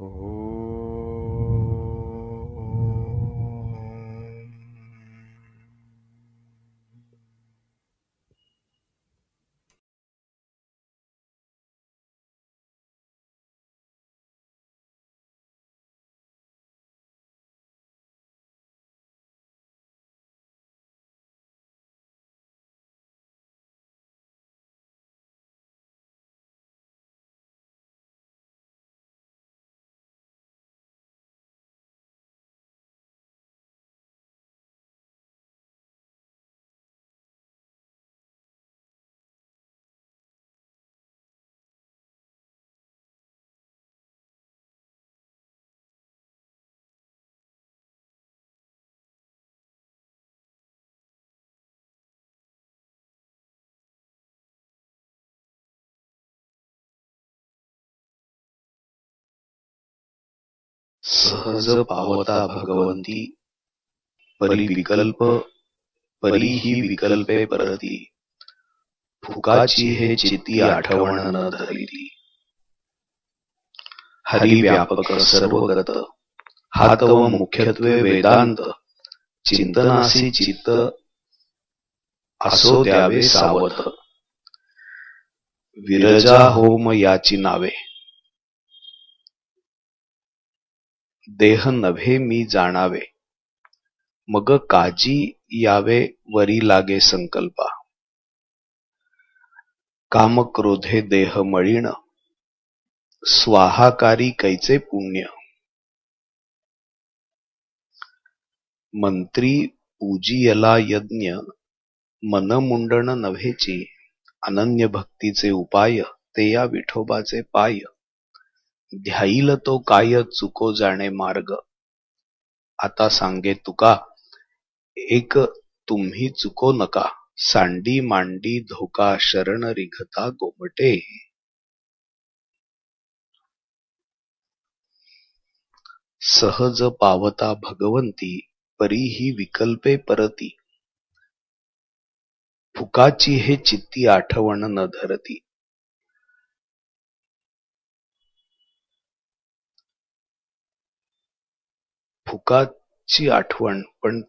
Oh. सहज पावता भगवंती। परी विकल्प परी ही विकल्पे परती। फुकाची हे चिती आठवण न धरली हरी व्यापक सर्वगत। हा तव मुख्यत्वे वेदांत। चिंतनासी चित्त। असो द्यावे सावध। विरजा होम याची नावे। देह नव्हे मी जाणावे. मग काजी यावे वरी लागे संकल्पा. काम क्रोधे देह मळीण स्वाहाकारी कैचे पुण्य. मंत्री पूजियला यज्ञ मनमुंडन नव्हेची अनन्य भक्तीचे उपाय ते या विठोबाचे पाय. ध्याईल तो काय चुको जाणे मार्ग? आता सांगे तुका एक तुम्ही चुको नका सांडी मांडी धोका शरण रिघता गोमटे. सहज पावता भगवंती परी ही विकल्पे परती. फुकाची हे चित्ती आठवण न धरती. फुकाची आठवण पण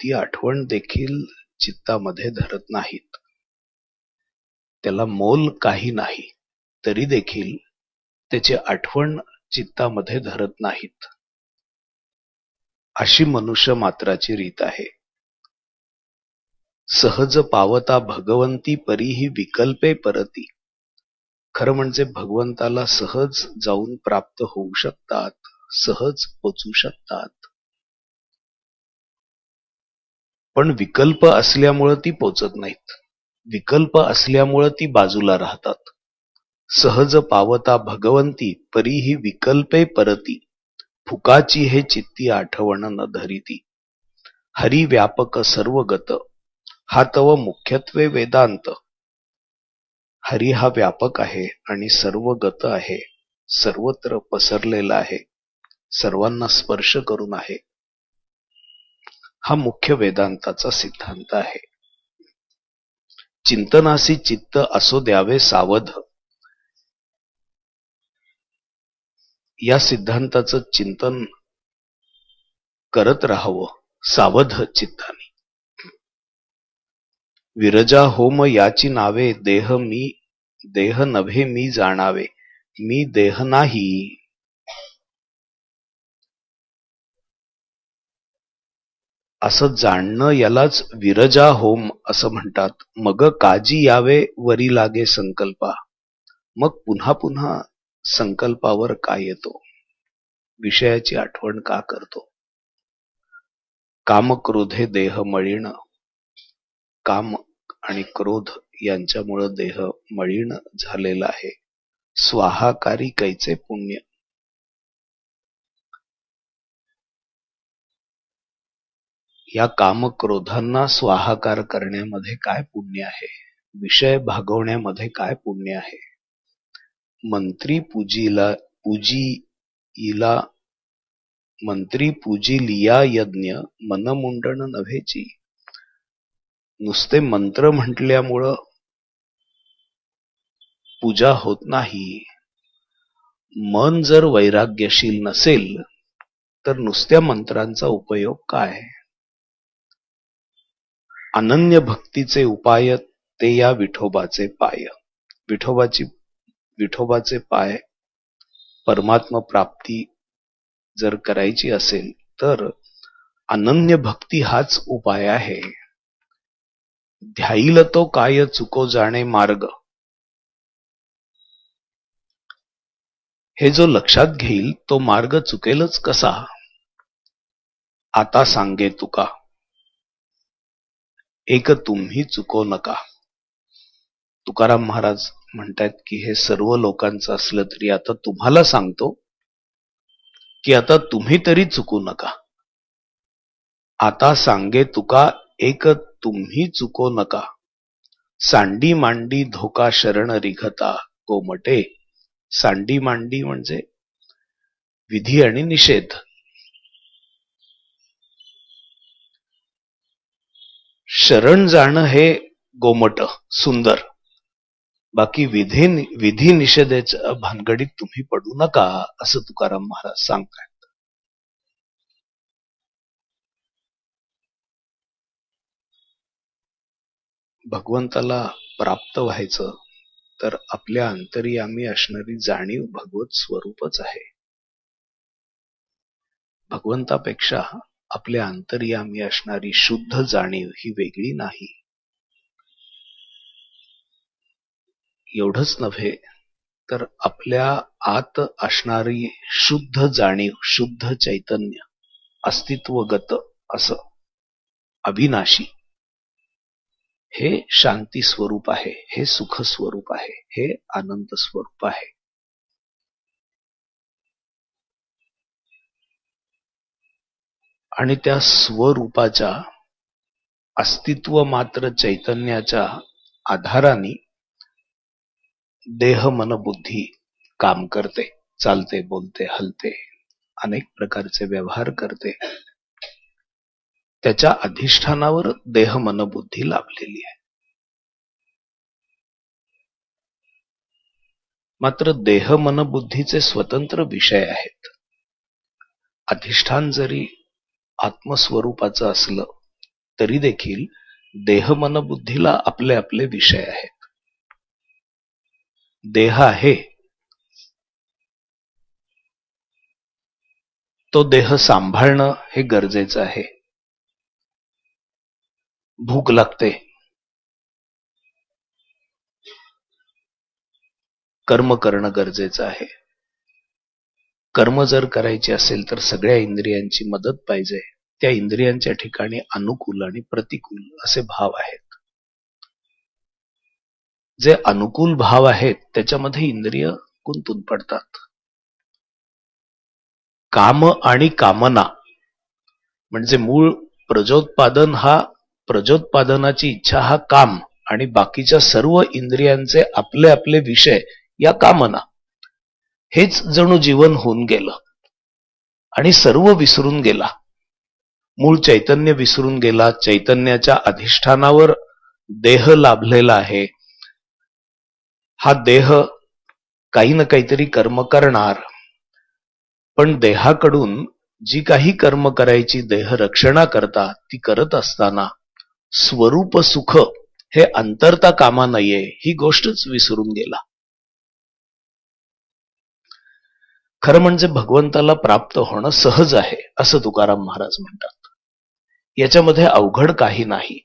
ती आठवण देखील चित्तामध्ये धरत नाहीत. त्याला मोल काही नाही तरी देखील त्याची आठवण चित्तामध्ये धरत नाहीत. अशी मनुष्य मात्राची रीत आहे. सहज पावता भगवंती परी ही विकल्पे परती. खरं म्हणजे भगवंताला सहज जाऊन प्राप्त होऊ शकतात. सहज पोचू शकतात. पण विकल्प असल्यामुळं ती पोचत नाहीत. विकल्प असल्यामुळं ती बाजूला राहतात. सहज पावता भगवंती परी ही विकल्पे परती. फुकाची हे चित्ती आठवण न धरिती. हरी व्यापक सर्व गत हा तव मुख्यत्वे वेदांत. हरी हा व्यापक आहे आणि सर्व गत आहे. सर्वत्र पसरलेला आहे. सर्वांना स्पर्श करून आहे. हा मुख्य वेदांताचा सिद्धांत आहे. चिंतनासी चित्त असो द्यावे सावध. या सिद्धांताचं चिंतन करत राहावं सावध चित्ताने. विरजा होम याची नावे देह मी देह नव्हे मी जाणावे मी देह नाही. असं जाणणं यालाच विरजा होम असं म्हणतात. मग काजी यावे वरी लागे संकल्पा. मग पुन्हा पुन्हा संकल्पावर काय येतो? विषयाची आठवण का करतो? काम क्रोधे देह मळीण. काम आणि क्रोध यांच्यामुळं देह मळीण झालेला आहे. स्वाहाकारी कैचे पुण्य? या काम क्रोधांना स्वाहाकार करण्यामध्ये काय पुण्य आहे? विषय भागवण्यामध्ये काय पुण्य आहे? मंत्री पूजीला पूजीला मंत्री पूजिलिया यज्ञ मनमुंडण नव्हेची. नुसते मंत्र म्हटल्यामुळं पूजा होत नाही. मन जर वैराग्यशील नसेल तर नुसत्या मंत्रांचा उपयोग काय? अनन्य भक्तीचे उपाय ते या विठोबाचे पाय. विठोबाची विठोबाचे पाय परमात्म प्राप्ती जर करायची असेल तर अनन्य भक्ती हाच उपाय आहे. ध्याईल तो काय चुको जाणे मार्ग. हे जो लक्षात घेईल तो मार्ग चुकेलच कसा? आता सांगे तुका. एक तुम्ही चुको नका. तुकाराम महाराज म्हणतात की हे सर्व लोकांचं असलं तरी आता तुम्हाला सांगतो की आता तुम्ही तरी चुकू नका. आता सांगे तुका एक तुम्ही चुको नका. सांडी मांडी धोका शरण रिघता कोमटे. सांडी मांडी म्हणजे विधी आणि निषेध. शरण जाणं हे गोमट सुंदर. बाकी विधी विधी निषेधाच्या भानगडीत तुम्ही पडू नका असं तुकाराम महाराज सांगतायत. भगवंताला प्राप्त व्हायचं तर आपल्या अंतर्यामी असणारी जाणीव भगवत स्वरूपच आहे. भगवंतापेक्षा आपल्या अंतर्यामी असणारी शुद्ध जाणीव ही वेगळी नाही. एवढंच नव्हे तर आपल्या आत असणारी शुद्ध जाणीव शुद्ध चैतन्य अस्तित्वगत असं अविनाशी हे शांती स्वरूप आहे हे सुख स्वरूप आहे हे आनंद स्वरूप आहे. आणि त्या स्वरूपाच्या अस्तित्व मात्र चैतन्याच्या आधाराने देह मन बुद्धी काम करते चालते बोलते हलते अनेक प्रकारचे व्यवहार करते. त्याच्या अधिष्ठानावर देह मन बुद्धी लाभलेली आहे. मात्र देह मन बुद्धीचे स्वतंत्र विषय आहेत. अधिष्ठान जरी आत्मस्वरूपाचं असलं तरी देखील देह मन बुद्धीला आपले आपले विषय आहेत. देह आहे. तो देह सांभाळणं हे गरजेचं आहे. भूक लागते. कर्म करणं गरजेचं आहे. कर्म जर करायचे असेल तर सगळ्या इंद्रियांची मदत पाहिजे. त्या इंद्रियांच्या ठिकाणी अनुकूल आणि प्रतिकूल असे भाव आहेत. जे अनुकूल भाव आहेत त्याच्यामध्ये इंद्रिय गुंतून पडतात. काम आणि कामना म्हणजे मूळ प्रजोत्पादन हा प्रजोत्पादनाची इच्छा हा काम आणि बाकीच्या सर्व इंद्रियांचे आपले आपले विषय या कामना. हेच जणू जीवन होऊन गेलं. आणि सर्व विसरून गेला. मूळ चैतन्य विसरून गेला. चैतन्याच्या अधिष्ठानावर देह लाभलेला आहे. हा देह काही ना काहीतरी कर्म करणार. पण देहाकडून जी काही कर्म करायची देह रक्षणा करता ती करत असताना स्वरूप सुख हे अंतरता कामा नये ही गोष्टच विसरून गेला. खरं म्हणजे भगवंताला प्राप्त होणं सहज आहे असं तुकाराम महाराज म्हणतात. याच्यामध्ये अवघड काही नाही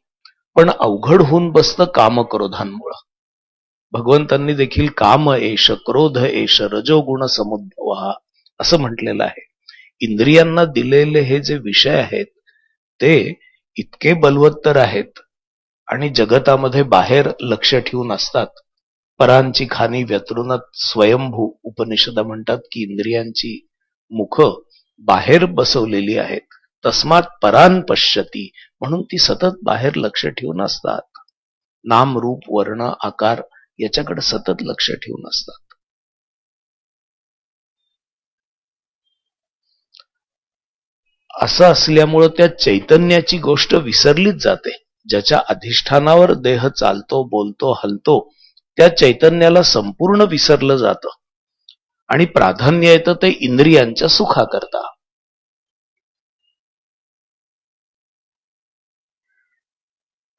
पण अवघड होऊन बसतं कामक्रोधांमुळं भगवंतांनी देखील काम एश क्रोध एश रजोगुण समुद्भव असं म्हटलेलं आहे. इंद्रियांना दिलेले हे जे विषय आहेत ते इतके बलवत्तर आहेत आणि जगतामध्ये बाहेर लक्ष ठेवून असतात परांची खानी व्यतृणात स्वयंभू उपनिषद म्हणतात की इंद्रियांची मुख बाहेर बसवलेली आहेत. तस्मात परान पश्यती म्हणून ती सतत बाहेर लक्ष ठेवून असतात. नाम रूप वर्ण आकार याच्याकडे सतत लक्ष ठेवून असतात. असं असल्यामुळं त्या चैतन्याची गोष्ट विसरलीच जाते. ज्याच्या अधिष्ठानावर देह चालतो बोलतो हलतो त्या चैतन्याला संपूर्ण विसरलं जातं. आणि प्राधान्य येतं ते इंद्रियांच्या सुखाकरता.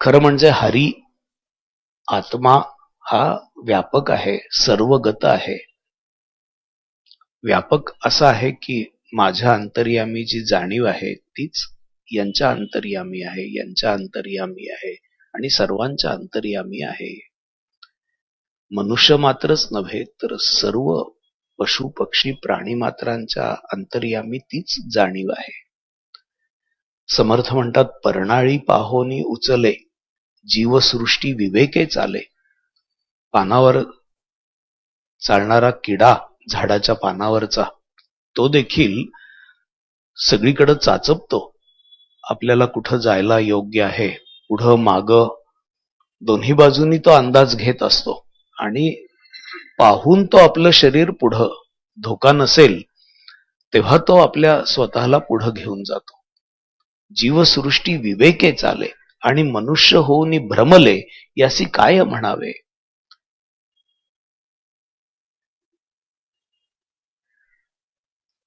खरं म्हणजे हरी आत्मा हा व्यापक आहे सर्वगत आहे. व्यापक असा आहे की माझ्या अंतर्यामी जी जाणीव आहे तीच यांच्या अंतर्यामी आहे यांच्या अंतर्यामी आहे आणि सर्वांच्या अंतर्यामी आहे. मनुष्य मात्रच नव्हे तर सर्व पशु पक्षी प्राणी मात्रांच्या अंतर्यामी तीच जाणीव आहे. समर्थ म्हणतात परणाळी पाहोनी उचले जीवसृष्टी विवेके चाले. पानावर चालणारा किडा झाडाच्या पानावरचा तो देखील सगळीकडे चाचपतो. आपल्याला कुठं जायला योग्य आहे पुढं माग दोन्ही बाजूनी तो अंदाज घेत असतो. आणि पाहून तो आपलं शरीर पुढं धोका नसेल तेव्हा तो आपल्या स्वतःला पुढं घेऊन जातो. जीवसृष्टी विवेके चाले आणि मनुष्य होऊन भ्रमले यासी काय म्हणावे?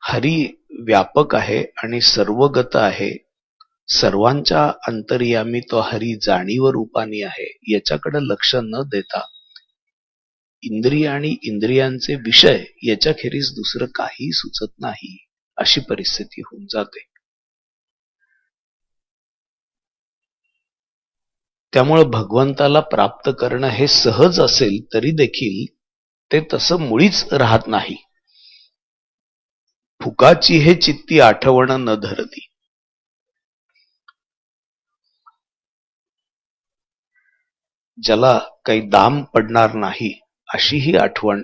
हरी व्यापक आहे आणि सर्वगत आहे. सर्वांच्या अंतर्यामी तो हरी जाणीव रूपानी आहे याच्याकडे लक्ष न देता इंद्रिय आणि इंद्रियांचे विषय याच्याखेरीज दुसरं काही सुचत नाही अशी परिस्थिती होऊन जाते. त्यामुळे भगवंताला प्राप्त करणं हे सहज असेल तरी देखील ते तसं मुळीच राहत नाही. फुकाची हे चित्ती आठवण न धरती. ज्याला काही दाम पडणार नाही अशी ही आठवण.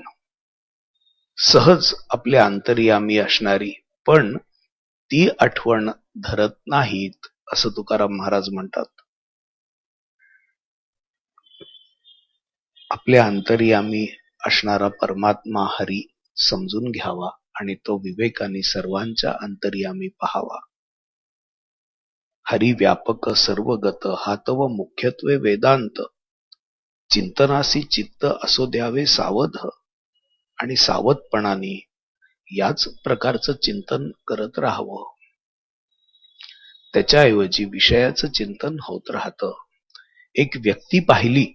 सहज आपल्या अंतर्यामी असणारी पण ती आठवण धरत नाहीत असं तुकाराम महाराज म्हणतात. आपल्या अंतर्यामी असणारा परमात्मा हरी समजून घ्यावा आणि तो विवेकाने सर्वांच्या अंतर्यामी पहावा. हरी व्यापक सर्वगत हातव मुख्यत्वे वेदांत. चिंतनासी चित्त असो द्यावे सावध. आणि सावधपणाने याच प्रकारचं चिंतन करत राहावं. त्याच्याऐवजी विषयाचं चिंतन होत राहतं. एक व्यक्ती पाहिली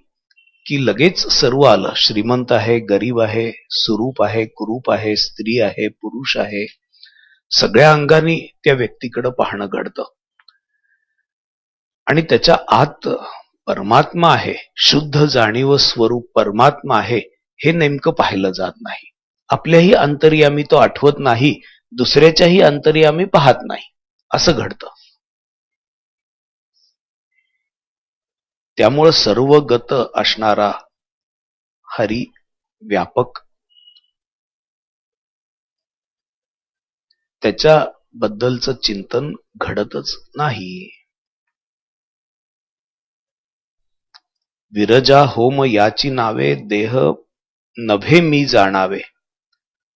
की लगेच सर्व आलं. श्रीमंत आहे गरीब आहे सुरूप आहे कुरूप आहे स्त्री आहे पुरुष आहे. सगळ्या अंगाने त्या व्यक्तीकडे पाहणं घडतं. आणि त्याच्या आत परमात्मा आहे शुद्ध जाणीव स्वरूप परमात्मा आहे हे नेमकं पाहिलं जात नाही. आपल्याही अंतर्यामी तो आठवत नाही दुसऱ्याच्याही अंतर्यामी पाहत नाही. असं घडतं. त्यामुळं सर्व गत असणारा हरी व्यापक त्याच्याबद्दलचं चिंतन घडतच नाही. विरजा होम याची नावे देह नभे मी जाणावे.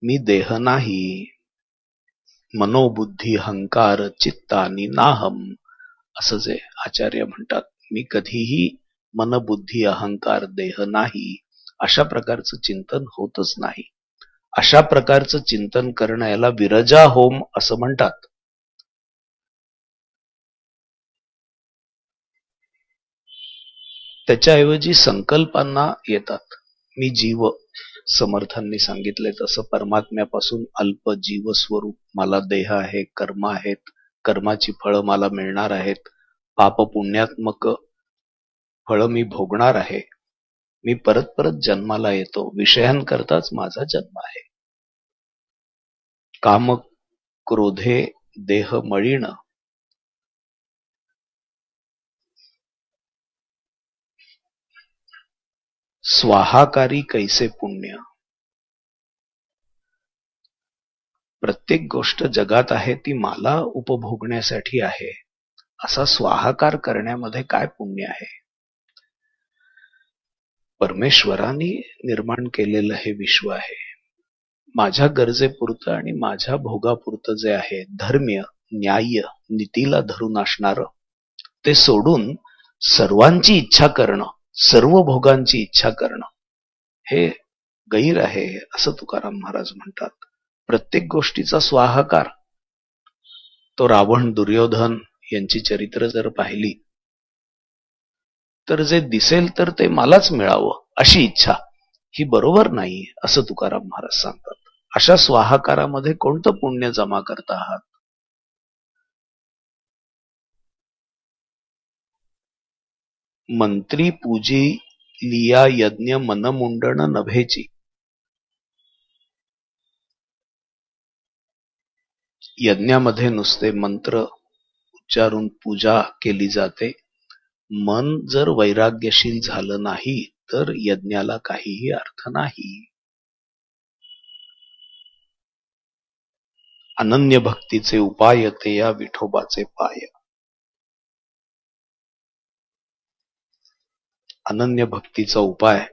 मी देह नाही. मनोबुद्धी हंकार चित्तानी नाहम. असं जे आचार्य म्हणतात मी कधीही मनबुद्धी अहंकार देह नाही. अशा प्रकारचं चिंतन होतच नाही. अशा प्रकारचं चिंतन करणं याला विरजा होम असं म्हणतात. त्याच्याऐवजी संकल्पांना येतात. मी जीव समर्थांनी सांगितले तसं परमात्म्यापासून अल्प जीव स्वरूप मला देह आहे कर्म आहेत कर्माची फळं मला मिळणार आहेत पाप पुण्यात्मक फळं मी भोगणार आहे. मी परत परत जन्माला येतो विषयांकरताच माझा जन्म आहे. काम क्रोधे देह मळीण स्वाहाकारी कैसे पुण्य? प्रत्येक गोष्ट जगात आहे ती मला उपभोगण्यासाठी आहे. असा स्वाहाकार करण्यामध्ये काय पुण्य आहे? परमेश्वराने निर्माण केलेलं हे विश्व आहे. माझ्या गरजेपुरतं आणि माझ्या भोगापुरतं जे आहे धर्म्य न्याय नीतीला धरून असणार ते सोडून सर्वांची इच्छा करणं सर्व भोगांची इच्छा करणं. हे गैर आहे असं तुकाराम महाराज म्हणतात. प्रत्येक गोष्टीचा स्वाहाकार. तो रावण दुर्योधन यांची चरित्र जर पाहिली तर जे दिसेल तर ते मलाच मिळावं अशी इच्छा. ही बरोबर नाही असं तुकाराम महाराज सांगतात. अशा स्वाहाकारामध्ये कोणतं पुण्य जमा करता आहात? मंत्री पूजी लिया यज्ञ मनमुंडण नभेची. यज्ञामध्ये नुसते मंत्र उच्चारून पूजा केली जाते. मन जर वैराग्यशील झालं नाही तर यज्ञाला काहीही अर्थ नाही. अनन्य भक्तीचे उपाय ते या विठोबाचे पाय. अनन्य भक्तीचा उपाय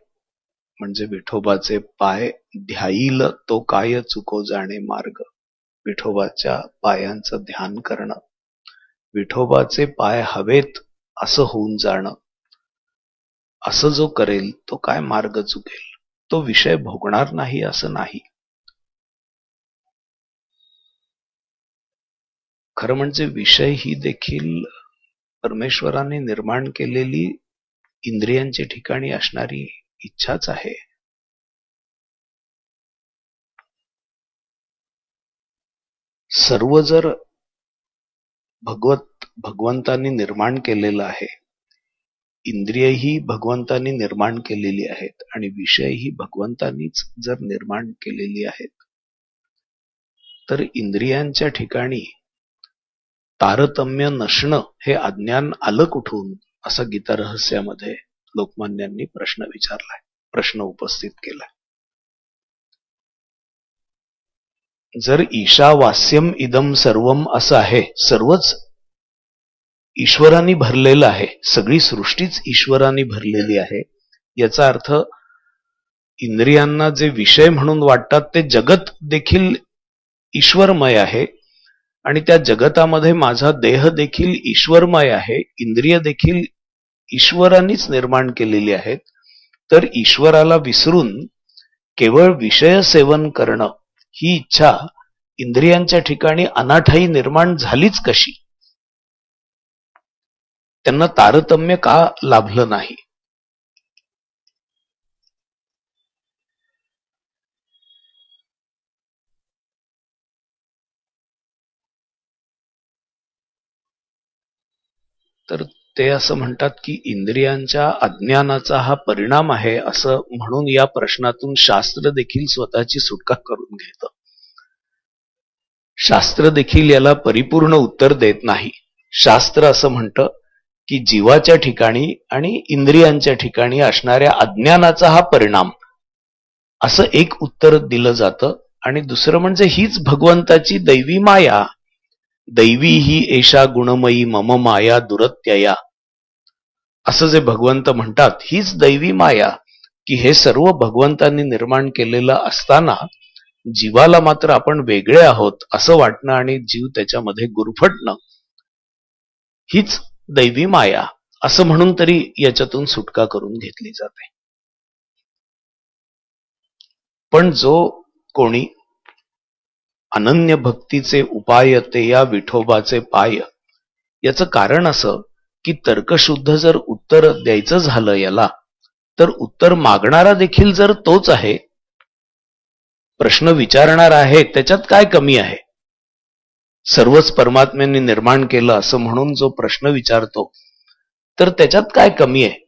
म्हणजे विठोबाचे पाय ध्याईल तो काय चुको जाणे मार्ग. विठोबाच्या पायांचं ध्यान करणं. विठोबाचे पाय हवेत असं होऊन जाणं. असं जो करेल तो काय मार्ग चुकेल? तो विषय भोगणार नाही असं नाही. खरं म्हणजे विषय ही देखील परमेश्वराने निर्माण केलेली इंद्रियांच्या ठिकाणी असणारी इच्छाच आहे. सर्व जर भगवत भगवंतांनी निर्माण केलेलं आहे इंद्रियही भगवंतांनी निर्माण केलेली आहेत आणि विषयही भगवंतांनीच जर निर्माण केलेली आहेत तर इंद्रियांच्या ठिकाणी तारतम्य नसणं हे अज्ञान आलं कुठून? असा गीता रहस्यामध्ये लोकमान्यांनी प्रश्न विचारलाय. प्रश्न उपस्थित केलाय. जर ईशावास्यम इदम सर्वम असं आहे सर्वच ईश्वरांनी भरलेलं आहे सगळी सृष्टीच ईश्वरांनी भरलेली आहे याचा अर्थ इंद्रियांना जे विषय म्हणून वाटतात ते जगत देखील ईश्वरमय आहे आणि त्या जगतामध्ये माझा देह देखील ईश्वरमय आहे इंद्रिय देखील ईश्वरांनीच निर्माण केलेली आहेत तर ईश्वराला विसरून केवळ विषय सेवन करणं ही इच्छा इंद्रियांच्या ठिकाणी अनाठाई निर्माण झालीच कशी? त्यांना तारतम्य का लाभलं नाही? तर ते असं म्हणतात की इंद्रियांच्या अज्ञानाचा हा परिणाम आहे असं म्हणून या प्रश्नातून शास्त्र देखील स्वतःची सुटका करून घेतं. शास्त्र देखील याला परिपूर्ण उत्तर देत नाही. शास्त्र असं म्हणतं की जीवाच्या ठिकाणी आणि इंद्रियांच्या ठिकाणी असणाऱ्या अज्ञानाचा हा परिणाम. असं एक उत्तर दिलं जातं आणि दुसरं म्हणजे हीच भगवंताची दैवी माया दैवी ही एषा गुणमयी मम माया दुरत्यया. असं जे भगवंत म्हणतात हीच दैवी माया की हे सर्व भगवंतांनी निर्माण केलेलं असताना जीवाला मात्र आपण वेगळे आहोत असं वाटणं आणि जीव त्याच्यामध्ये गुरफटणं हीच दैवी माया असं म्हणून तरी याच्यातून सुटका करून घेतली जाते. पण जो कोणी अनन्य भक्तीचे उपाय ते या विठोबाचे पाय. याचं कारण असं की तर्कशुद्ध जर उत्तर द्यायचं झालं याला तर उत्तर मागणारा देखील जर तोच आहे प्रश्न विचारणार आहे त्याच्यात काय कमी आहे? सर्वच परमात्म्यांनी निर्माण केलं असं म्हणून जो प्रश्न विचारतो तर त्याच्यात काय कमी आहे?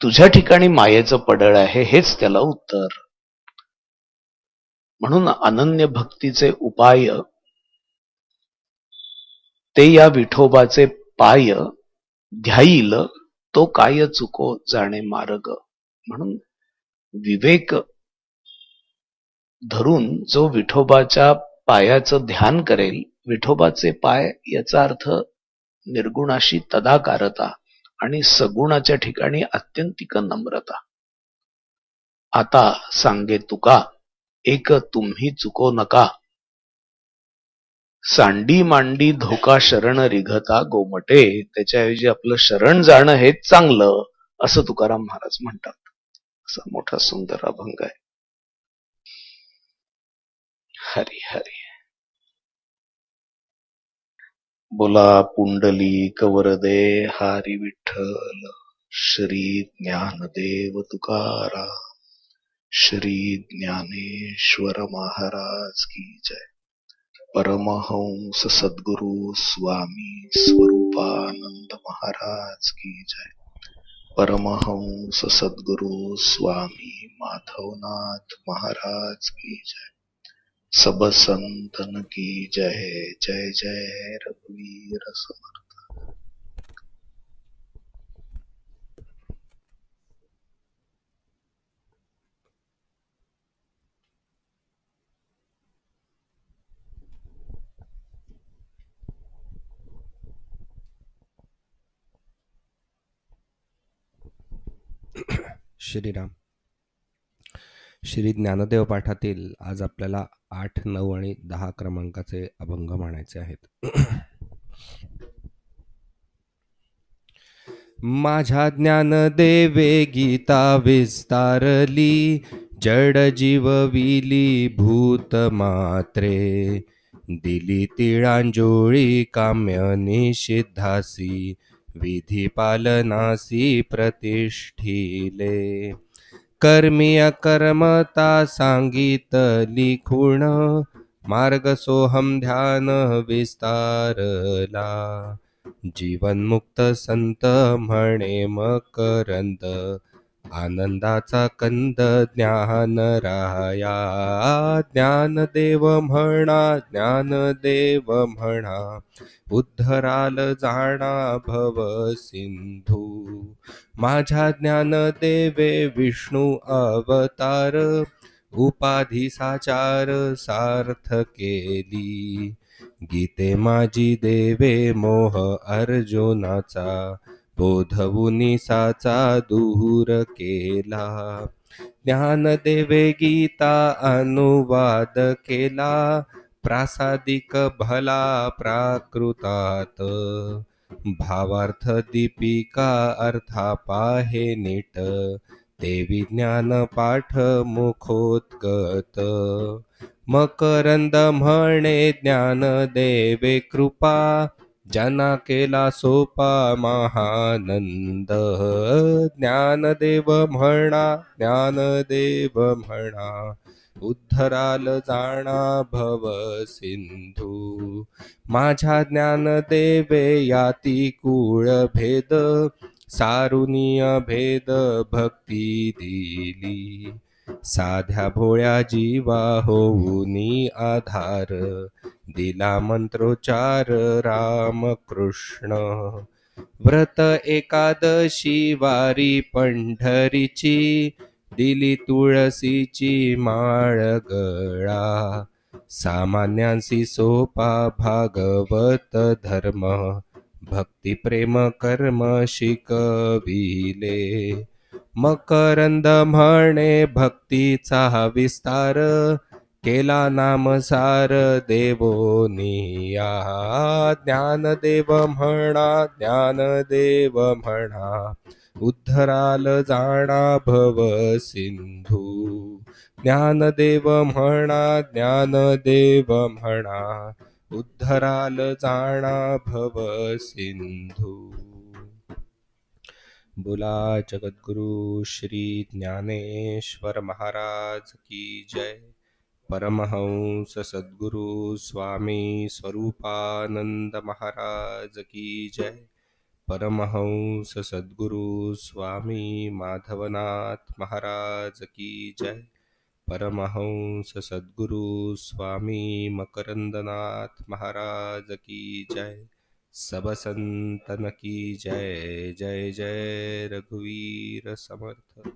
तुझ्या ठिकाणी मायेचं पडळ आहे हेच त्याला उत्तर. म्हणून अनन्य भक्तीचे उपाय ते या विठोबाचे पाय ध्याईल तो काय चुको जाणे मार्ग. म्हणून विवेक धरून जो विठोबाच्या पायाचं ध्यान करेल विठोबाचे पाय याचा अर्थ निर्गुणाशी तदाकारता आणि सगुणाच्या ठिकाणी अत्यंतिक नम्रता. आता सांगे तुका एक तुम्ही चुको नका. सांडी मांडी धोका शरण रिघता गोमटे त्याच्याऐवजी आपलं शरण जाणं हे चांगलं असं तुकाराम महाराज म्हणतात. असा मोठा सुंदर अभंग आहे. हरी हरी. बोला पुंडली कवरदे हारी विठ्ठल श्री ज्ञानदेव तुकारा श्री ज्ञानेश्वर महाराज की जय। परमहंस सदगुरु स्वामी स्वरूपानंद महाराज की जय। परमहंस सदगुरु स्वामी माधवनाथ महाराज की जय। सब संतन की जय जय जय, रघुवीर समर्थ। श्रीराम. श्री ज्ञानदेव पाठातील आज आपल्याला आठ नऊ आणि दहा क्रमांकाचे अभंग म्हणायचे आहेत. माझ्या ज्ञानदेवे गीता विस्तारली जड जीवविली भूत मात्रे. दिली तिळांजोळी काम्य निषिद्धासी विधी पालनासी प्रतिष्ठिले। कर्मी अकर्मता सांगितली खुण मार्ग सोहम ध्यान विस्तारला। जीवनमुक्त संत म्हणे मकरंद आनंदाचा कंद ज्ञान राया ज्ञानदेव म्हणा ज्ञानदेव म्हणा. उद्धराल जाणा भव सिंधू. माझ्या ज्ञानदेवे विष्णू अवतार. उपाधी साचार सार्थ केली. गीते माझी देवे मोह अर्जुनाचा. बोधवुनी साचा दूर केला. ज्ञानदेवे गीता अनुवाद केला. प्रासादिक भला प्राकृतात. भावार्थ दीपिका अर्था पाहे नीट. ते विज्ञान पाठ मुखोद्गत. मकरंद म्हणे ज्ञान देवे कृपा. ज्यांना केला सोपा महानंद ज्ञानदेव म्हणा ज्ञानदेव म्हणा उद्धराल जाणा भव सिंधू. माझ्या ज्ञानदेवे याती कुळ भेद सारुनीय भेद भक्ती दिली. साध्या भोळ्या जीवा होऊनी आधार दिला मंत्रोच्चार राम कृष्ण. व्रत एकादशी वारी पंढरीची दिली तुळसीची माळ गळा. सामान्यांशी सोपा भागवत धर्म भक्ती प्रेम कर्म शिकविले. मकरंद म्हणे भक्तीचा विस्तार केला नामसार देवोनिया ज्ञानदेव म्हणा ज्ञानदेव म्हणा. उद्धराल जाणा भव सिंधू. ज्ञानदेव म्हणा ज्ञानदेव म्हणा. उद्धराल जाणा भव सिंधू. बोला जगद्गुरु श्री ज्ञानेश्वर महाराज की जय. परमहंस, सद्गुरु, स्वामी स्वरूपानंद महाराज की जय। परमहंस, सद्गुरु, स्वामी माधवनाथ महाराज की जय। परमहंस, सद्गुरु, स्वामी मकरंदनाथ महाराज की जय। सब संतन की जय जय जय, रघुवीर समर्थ।